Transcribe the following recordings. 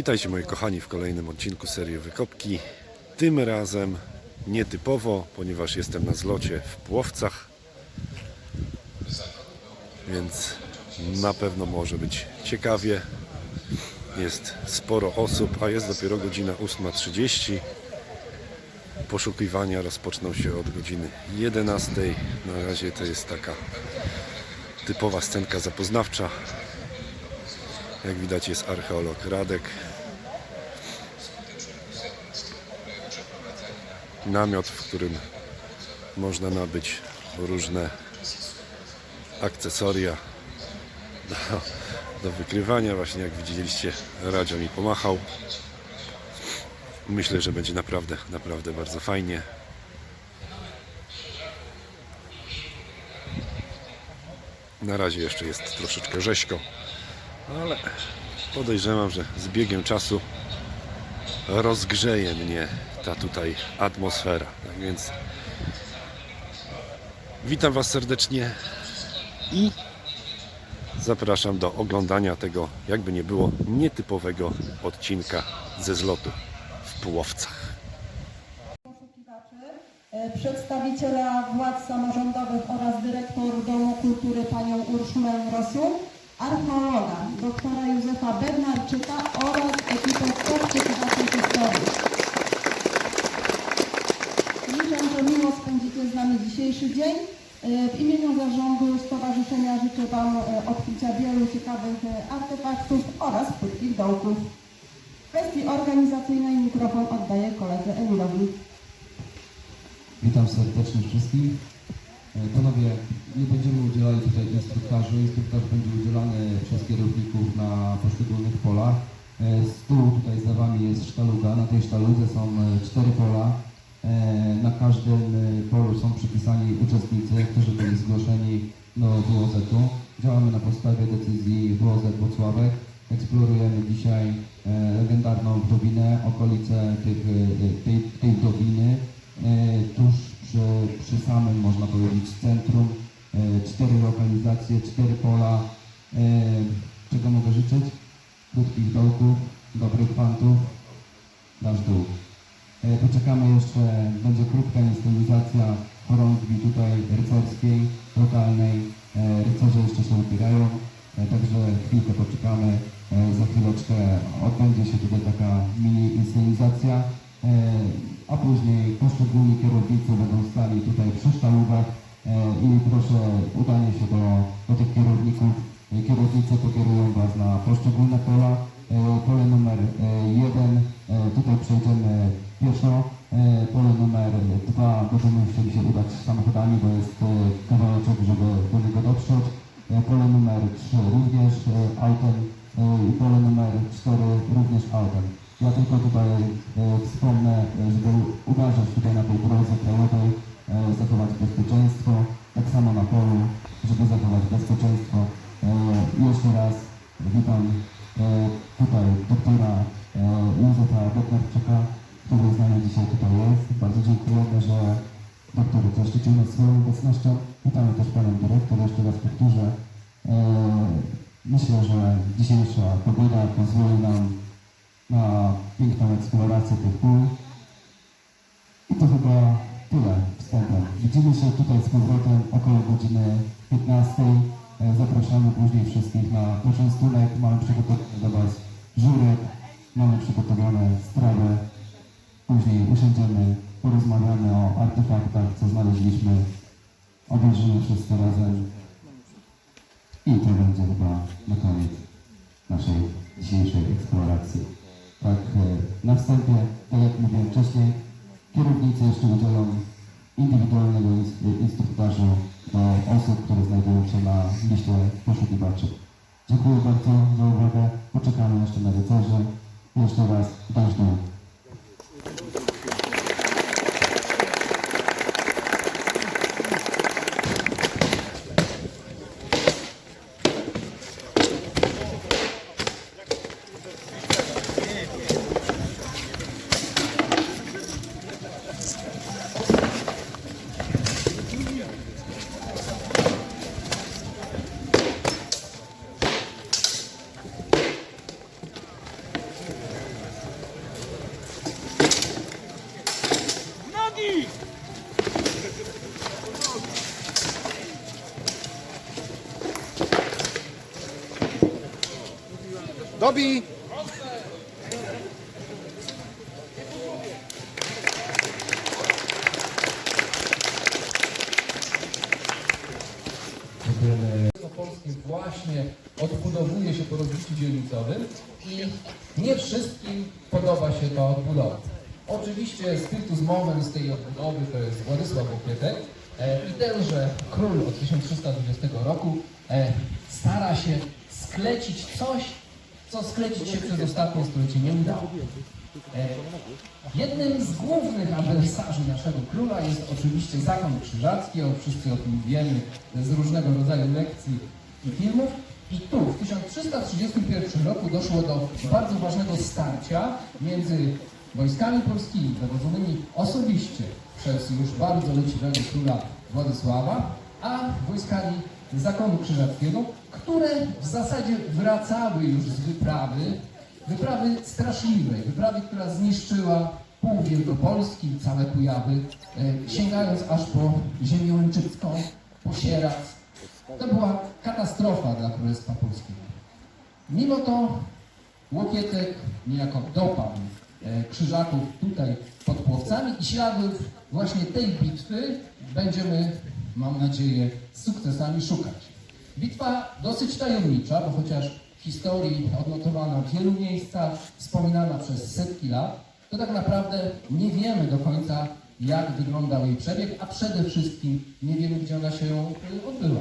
Witajcie moi kochani w kolejnym odcinku serii Wykopki. Tym razem nietypowo, ponieważ jestem na zlocie w Płowcach. Więc na pewno może być ciekawie. Jest sporo osób, a jest dopiero godzina 8.30. Poszukiwania rozpoczną się od godziny 11. Na razie to jest taka typowa scenka zapoznawcza. Jak widać jest archeolog Radek. Namiot, w którym można nabyć różne akcesoria do, do wykrywania. Właśnie jak widzieliście, Radzio mi pomachał. Myślę, że będzie naprawdę, naprawdę bardzo fajnie. Na razie jeszcze jest troszeczkę rzeźko, ale podejrzewam, że z biegiem czasu rozgrzeje mnie ta tutaj atmosfera. Tak więc witam Was serdecznie i zapraszam do oglądania tego, jakby nie było, nietypowego odcinka ze zlotu w Pułowcach. e, przedstawiciela władz samorządowych oraz dyrektor Domu Kultury panią Urszulę Rosiu, archeologa doktora Józefa Bednarczyka oraz ekipę poszukiwaczy historii. Liczę, że miło spędzicie z nami dzisiejszy E, W imieniu zarządu stowarzyszenia życzę Wam e, odkrycia wielu ciekawych e, artefaktów oraz płytkich dołków. W kwestii organizacyjnej mikrofon oddaję koledze Emilowi. Witam serdecznie wszystkich. Panowie, nie będziemy udzielali tutaj instruktażu. Instruktaż będzie udzielany przez kierowników na poszczególnych polach. Z tyłu tutaj za Wami jest sztaluga. Na tej sztaludze są cztery pola. E, Na każdym e, polu są przypisani uczestnicy, którzy byli zgłoszeni do WOZ-u. Działamy na podstawie decyzji WOZ Włocławek. Eksplorujemy dzisiaj e, legendarną Wdowinę, okolice tych, tej, tej tuż przy, przy samym, można powiedzieć, centrum. Cztery lokalizacje, cztery pola. Czego mogę życzyć? Krótkich dołków, dobrych pantów, nasz dół. E, Poczekamy jeszcze, będzie krótka inscenizacja chorągwi tutaj rycerskiej, lokalnej. E, Rycerze jeszcze się ubierają, e, także chwilkę poczekamy. Za chwileczkę odbędzie się tutaj taka mini inscenizacja, e, a później poszczególni kierownicy będą stali tutaj przy sztalugach e, i proszę udanie się do, do tych kierowników. Kierownicy pokierują Was na poszczególne pola. Pole numer jeden, tutaj przejdziemy pieszo. E, Pole numer dwa będziemy chcieli się udać samochodami, bo jest e, kawałeczek, żeby do niego dotrzeć. E, Pole numer trzy również autem i pole numer cztery również autem. Ja tylko tutaj wspomnę, żeby uważać tutaj na tej drodze krajowej, zachować bezpieczeństwo, tak samo na polu, żeby zachować bezpieczeństwo. Jeszcze raz witam tutaj doktora Józefa Bednarczyka, nami dzisiaj tutaj jest. Bardzo dziękujemy, że doktor zaszczycił nas swoją obecnością. Witamy też panią dyrektor, jeszcze raz powtórzę. E, Myślę, że dzisiejsza pogoda pozwoli nam na piękną eksplorację tych pól. I to chyba tyle wstępem. Widzimy się tutaj z powrotem około godziny 15. E, Zapraszamy później wszystkich na poczęstunek. Mamy przygotowane do Was żurek, mamy przygotowane strawy. Później usiądziemy, porozmawiamy o artefaktach, co znaleźliśmy. Obejrzymy wszystko razem. I to będzie chyba na koniec naszej dzisiejszej eksploracji. Tak, e, na wstępie, tak jak mówiłem wcześniej, kierownicy jeszcze udzielą indywidualnego ins- instruktażu do osób, które znajdują się na liście poszukiwaczy. Dziękuję bardzo za uwagę. Poczekamy jeszcze na rycerzy. Jeszcze raz, dasz Polskie właśnie odbudowuje się po rozbiciu dzielnicowym i nie wszystkim podoba się ta odbudowa. Oczywiście spiritus moment tej odbudowy to jest Władysław Okietek e, i tenże król od 1320 roku e, stara się sklecić coś, co sklecić się przez ostatnie stulecie nie udało. E, Jednym z głównych adwersarzy naszego króla jest oczywiście zakon krzyżacki, o, wszyscy o tym wiemy z różnego rodzaju lekcji i filmów. I tu w 1331 roku doszło do bardzo ważnego starcia między wojskami polskimi dowodzonymi osobiście przez już bardzo leciwego króla Władysława, a wojskami zakonu krzyżackiego, które w zasadzie wracały już z wyprawy Wyprawy straszliwej, wyprawy, która zniszczyła pół Wielkopolski, całe Kujawy, e, sięgając aż po ziemię Łęczycką, po Sieradz. To była katastrofa dla Królestwa Polskiego. Mimo to Łokietek niejako dopadł e, Krzyżaków tutaj pod Płowcami i śladów właśnie tej bitwy będziemy, mam nadzieję, z sukcesami szukać. Bitwa dosyć tajemnicza, bo chociaż w historii odnotowana w wielu miejscach, wspominana przez setki lat, to tak naprawdę nie wiemy do końca, jak wyglądał jej przebieg, a przede wszystkim nie wiemy, gdzie ona się y, odbyła.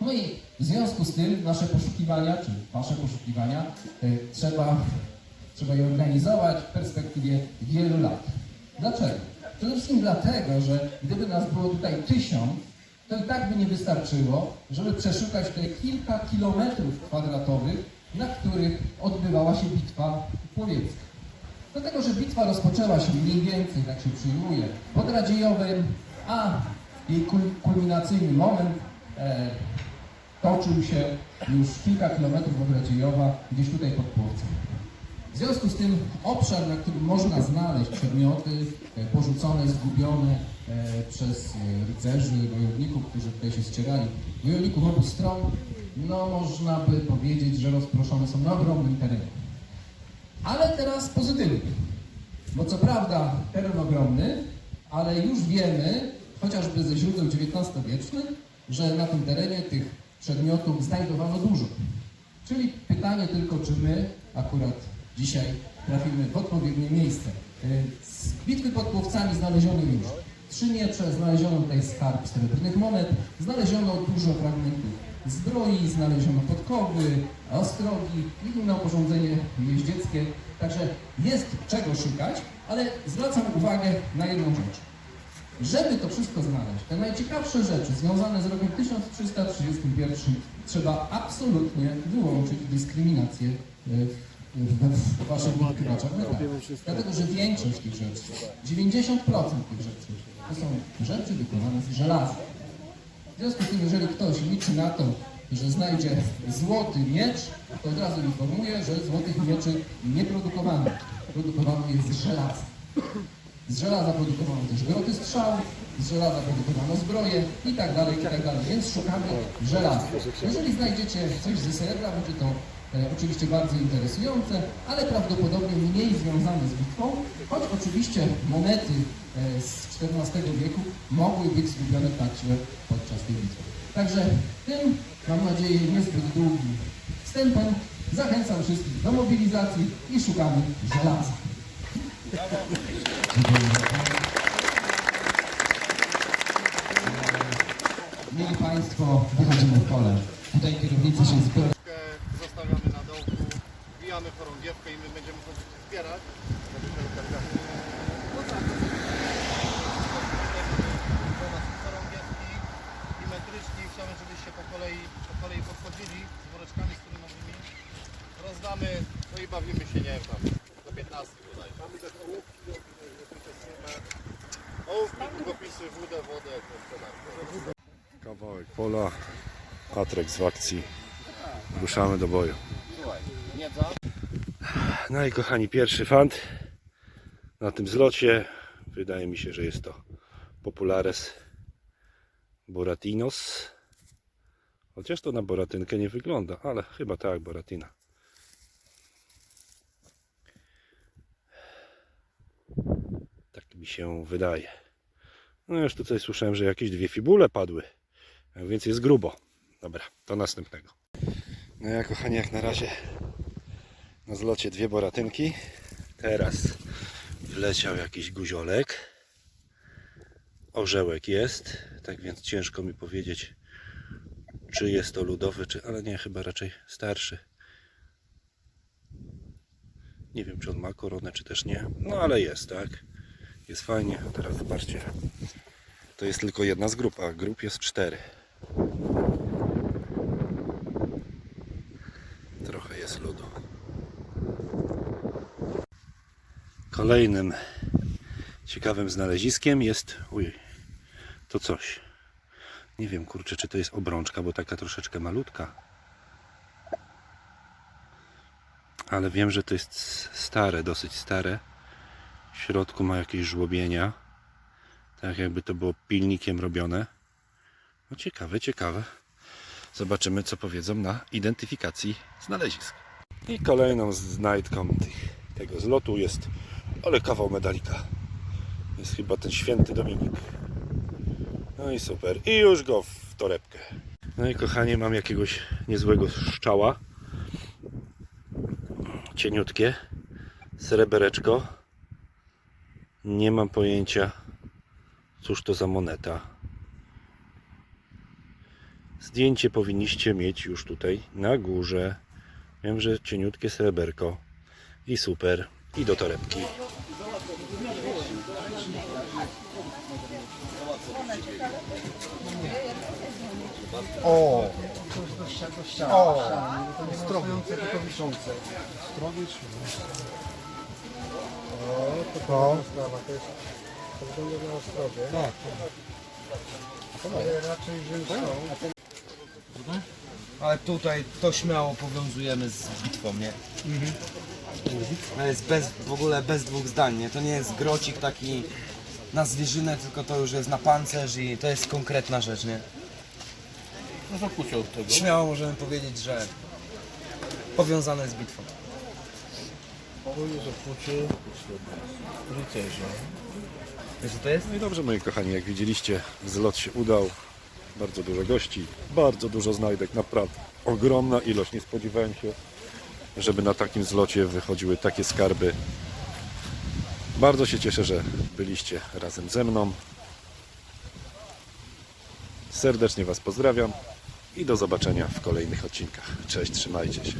No i w związku z tym nasze poszukiwania, czy wasze poszukiwania, y, trzeba, trzeba je organizować w perspektywie wielu lat. Dlaczego? Przede wszystkim dlatego, że gdyby nas było tutaj tysiąc, to i tak by nie wystarczyło, żeby przeszukać te kilka kilometrów kwadratowych, na których odbywała się bitwa powiecka. Dlatego, że bitwa rozpoczęła się mniej więcej, tak się przyjmuje, pod Radziejowem, a jej kul- kulminacyjny moment e, toczył się już kilka kilometrów od Radziejowa, gdzieś tutaj pod Płowcem. W związku z tym obszar, na którym można znaleźć przedmioty e, porzucone, zgubione przez e, rycerzy, wojowników, którzy tutaj się ścierali, wojowników obu stron, no można by powiedzieć, że rozproszone są na ogromnym terenie. Ale teraz pozytywnie. Bo co prawda teren ogromny, ale już wiemy, chociażby ze źródeł XIX-wiecznych, że na tym terenie tych przedmiotów znajdowano dużo. Czyli pytanie tylko, czy my akurat dzisiaj trafimy w odpowiednie miejsce. Y, Z bitwy pod Płowcami znaleziono już trzy miecze, znaleziono tutaj skarb srebrnych monet, znaleziono dużo fragmentów zbroi, znaleziono podkowy, ostrogi i inne oporządzenie jeździeckie. Także jest czego szukać, ale zwracam uwagę na jedną rzecz. Żeby to wszystko znaleźć, te najciekawsze rzeczy związane z rokiem 1331 trzeba absolutnie wyłączyć dyskryminację e, w, waszych wykrywaczach. Dlatego, że większość tych rzeczy, 90% tych rzeczy, to są rzeczy wykonane z żelaza. W związku z tym, jeżeli ktoś liczy na to, że znajdzie złoty miecz, to od razu informuję, że złotych mieczy nie produkowano. Produkowano je z żelaza. Z żelaza produkowano też groty strzał, z żelaza produkowano zbroje i tak dalej, i tak dalej. Więc szukamy żelaza. Jeżeli znajdziecie coś ze srebra, będzie to oczywiście bardzo interesujące, ale prawdopodobnie mniej związane z bitwą, choć oczywiście monety e, z XIV wieku mogły być zgubione także podczas tej bitwy. Także tym, mam nadzieję, niezbyt długim wstępem zachęcam wszystkich do mobilizacji i szukamy żelaza. Mieli Państwo, wychodzimy w pole. Tutaj kierownicy się zbiorą. Wbijamy chorągiewkę i my będziemy to zbierać. No tak, to do nas chorągiewki i metryczki. Chciałbym, żebyście po kolei, po kolei podchodzili z woreczkami, z którymi rozdamy, no i bawimy się, nie wiem, tam do 15 bodaj. Mamy też ołówki, ołówki, długopisy, wódę, wodę, to jest Kawałek pola, Patrex w akcji. Ruszamy do boju. No i kochani, pierwszy fant na tym zlocie. Wydaje mi się, że jest to Populares Boratinos. Chociaż to na boratynkę nie wygląda, ale chyba tak, boratina. Tak mi się wydaje. No już tutaj słyszałem, że jakieś dwie fibule padły, więc jest grubo. Dobra, do następnego. No ja kochani, jak na razie na zlocie dwie boratynki. Teraz wleciał jakiś guziolek. Orzełek jest, tak więc ciężko mi powiedzieć, czy jest to ludowy, czy, ale nie, chyba raczej starszy. Nie wiem, czy on ma koronę, czy też nie. No ale jest, tak? Jest fajnie. Teraz zobaczcie. To jest tylko jedna z grup, a grup jest cztery. Kolejnym ciekawym znaleziskiem jest. Uj, to coś. Nie wiem, kurczę, czy to jest obrączka, bo taka troszeczkę malutka. Ale wiem, że to jest stare, dosyć stare. W środku ma jakieś żłobienia. Tak jakby to było pilnikiem robione. No ciekawe, ciekawe. Zobaczymy, co powiedzą na identyfikacji znalezisk. I kolejną znajdką tych, tego zlotu jest, ale kawał medalika. Jest chyba ten święty Dominik. No i super. I już go w torebkę. No i kochanie, mam jakiegoś niezłego szczała. Cieniutkie. Srebereczko. Nie mam pojęcia, cóż to za moneta. Zdjęcie powinniście mieć już tutaj na górze. Wiem, że cieniutkie sreberko. I super. I do torebki. O! O! Strowiące, tylko wiszące. Strowy czy O, to to. sprawa, to jest to wygląda na ostrowie. Tak. Ale raczej rzymską. Ale tutaj to śmiało powiązujemy z bitwą, nie? To jest bez, w ogóle bez dwóch zdań, nie? To nie jest grocik taki na zwierzynę, tylko to już jest na pancerz i to jest konkretna rzecz, nie? No zakucie od tego. Śmiało możemy powiedzieć, że powiązane z bitwą. To jest zakucie rycerza. Wiesz co to jest? No i dobrze, moi kochani, jak widzieliście, zlot się udał. Bardzo dużo gości, bardzo dużo znajdek, naprawdę ogromna ilość. Nie spodziewałem się, żeby na takim zlocie wychodziły takie skarby. Bardzo się cieszę, że byliście razem ze mną. Serdecznie Was pozdrawiam i do zobaczenia w kolejnych odcinkach. Cześć, trzymajcie się.